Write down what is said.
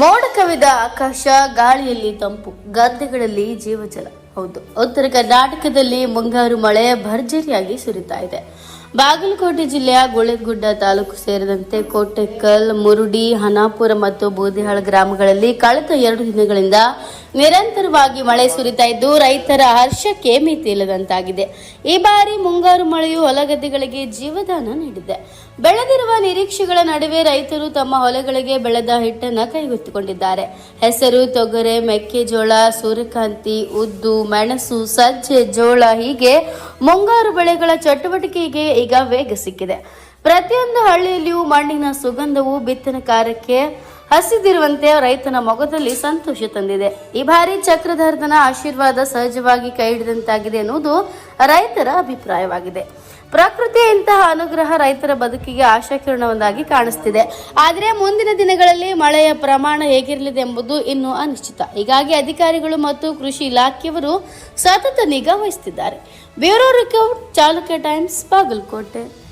ಮೋಡ ಕವಿದ ಆಕಾಶ, ಗಾಳಿಯಲ್ಲಿ ತಂಪು, ಗದ್ದೆಗಳಲ್ಲಿ ಜೀವಜಲ. ಹೌದು, ಉತ್ತರ ಕರ್ನಾಟಕದಲ್ಲಿ ಮುಂಗಾರು ಮಳೆ ಭರ್ಜರಿಯಾಗಿ ಸುರಿತಾ ಇದೆ. ಬಾಗಲಕೋಟೆ ಜಿಲ್ಲೆಯ ಗುಳೆಗುಡ್ಡ ತಾಲೂಕು ಸೇರಿದಂತೆ ಕೋಟೆಕಲ್, ಮುರುಡಿ, ಹನಾಪುರ ಮತ್ತು ಬೂದಿಹಾಳ ಗ್ರಾಮಗಳಲ್ಲಿ ಕಳೆದ ಎರಡು ದಿನಗಳಿಂದ ನಿರಂತರವಾಗಿ ಮಳೆ ಸುರಿತಾ ಇದ್ದು ರೈತರ ಹರ್ಷಕ್ಕೆ ಮಿತಿ ಇಲ್ಲದಂತಾಗಿದೆ ಈ ಬಾರಿ ಮುಂಗಾರು ಮಳೆಯು ಹೊಲಗದ್ದೆಗಳಿಗೆ ಜೀವದಾನ ನೀಡಿದೆ. ಬೆಳೆದಿರುವ ನಿರೀಕ್ಷೆಗಳ ನಡುವೆ ರೈತರು ತಮ್ಮ ಹೊಲಗಳಿಗೆ ಬೆಳೆದ ಹಿಟ್ಟನ್ನು ಕೈಗೊತ್ತಿಕೊಂಡಿದ್ದಾರೆ. ಹೆಸರು, ತೊಗರೆ, ಮೆಕ್ಕೆಜೋಳ, ಸೂರ್ಯಕಾಂತಿ, ಉದ್ದು, ಮೆಣಸು, ಸಜ್ಜೆ, ಜೋಳ ಹೀಗೆ ಮುಂಗಾರು ಬೆಳೆಗಳ ಚಟುವಟಿಕೆಗೆ ಈಗ ವೇಗ ಸಿಕ್ಕಿದೆ. ಪ್ರತಿಯೊಂದು ಹಳ್ಳಿಯಲ್ಲಿಯೂ ಮಣ್ಣಿನ ಸುಗಂಧವು ಬಿತ್ತನೆ ಕಾರ್ಯಕ್ಕೆ ಹಸಿದಿರುವಂತೆ ರೈತನ ಮೊಗದಲ್ಲಿ ಸಂತೋಷ ತಂದಿದೆ. ಈ ಬಾರಿ ಚಕ್ರಧರ್ಧನ ಆಶೀರ್ವಾದ ಸಹಜವಾಗಿ ಕೈ ಹಿಡಿದಂತಾಗಿದೆ ಎನ್ನುವುದು ರೈತರ ಅಭಿಪ್ರಾಯವಾಗಿದೆ. ಪ್ರಕೃತಿಯ ಇಂತಹ ಅನುಗ್ರಹ ರೈತರ ಬದುಕಿಗೆ ಆಶಾಕಿರಣವನ್ನಾಗಿ ಕಾಣಿಸ್ತಿದೆ. ಆದರೆ ಮುಂದಿನ ದಿನಗಳಲ್ಲಿ ಮಳೆಯ ಪ್ರಮಾಣ ಹೇಗಿರಲಿದೆ ಎಂಬುದು ಇನ್ನೂ ಅನಿಶ್ಚಿತ. ಹೀಗಾಗಿ ಅಧಿಕಾರಿಗಳು ಮತ್ತು ಕೃಷಿ ಇಲಾಖೆಯವರು ಸತತ ನಿಗಾ ವಹಿಸುತ್ತಿದ್ದಾರೆ. Bureau report Chalukya Times Bagalkote.